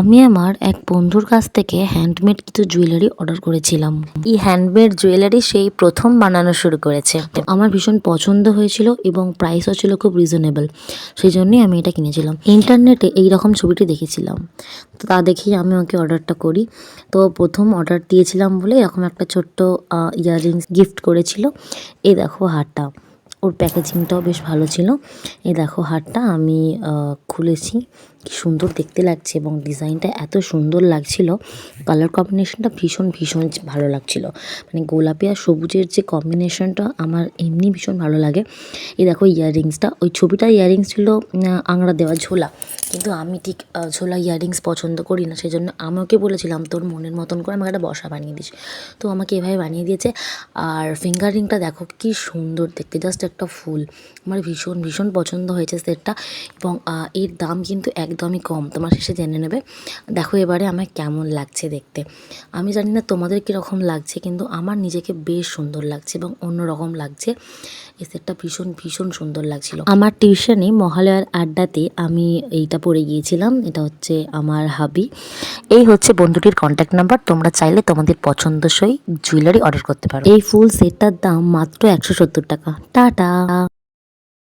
আমি আমার এক বন্ধুর কাছ থেকে হ্যান্ডমেড কিছু জুয়েলারি অর্ডার করেছিলাম। এই হ্যান্ডমেড জুয়েলারি সেই প্রথম বানানো শুরু করেছে। আমার ভীষণ পছন্দ হয়েছিল এবং প্রাইসও ছিল খুব রিজনেবল সেই জন্যই আমি এটা কিনেছিলাম। ইন্টারনেটে এই রকম ছবিটি দেখেছিলাম। তো তা দেখেই আমি ওকে অর্ডারটা করি। তো প্রথম অর্ডার দিয়েছিলাম বলে এরকম একটা ছোট্ট ইয়াররিংস গিফট করেছিল। এই দেখো হারটা। ওর প্যাকেজিংটাও বেশ ভালো ছিল। এই দেখো হারটা আমি খুলেছি। কি সুন্দর দেখতে লাগছে এবং ডিজাইনটা এত সুন্দর লাগছিল। কালার কম্বিনেশনটা ভীষণ ভীষণ ভালো লাগছিল। মানে গোলাপি আর সবুজের যে কম্বিনেশনটা আমার এমনি ভীষণ ভালো লাগে। এই দেখো ইয়াররিংসটা, ওই ছবিটা ইয়াররিংস ছিল আংড়া দেওয়া ঝোলা। কিন্তু আমি ঠিক ঝোলা ইয়াররিংস পছন্দ করি না সেই জন্য আমাকে বলেছিলাম, তোর মনের মতন করে আমাকে একটা বসা বানিয়ে দিস। তো আমাকে এভাবে বানিয়ে দিয়েছে। আর ফিঙ্গার রিংটা দেখো কি সুন্দর দেখতে, জাস্ট একটা ফুল। আমার ভীষণ ভীষণ পছন্দ হয়েছে সেটটা এবং এর দাম কিন্তু একদমই কম। তোমার শেষে জেনে নেবে। দেখো এবারে আমার কেমন লাগছে দেখতে। আমি জানি না তোমাদের কীরকম লাগছে, কিন্তু আমার নিজেকে বেশ সুন্দর লাগছে এবং অন্যরকম লাগছে। এই সেটটা ভীষণ ভীষণ সুন্দর লাগছিল। আমার টিউশনে মহালয়ার আড্ডাতে আমি এইটা পড়ে গিয়েছিলাম। এটা হচ্ছে আমার হাবি। এই হচ্ছে বন্ধুটির কন্ট্যাক্ট নাম্বার তোমরা চাইলে তোমাদের পছন্দসই জুয়েলারি অর্ডার করতে পারো। এই ফুল সেটটার দাম মাত্র একশো সত্তর টাকা। টাটা! 当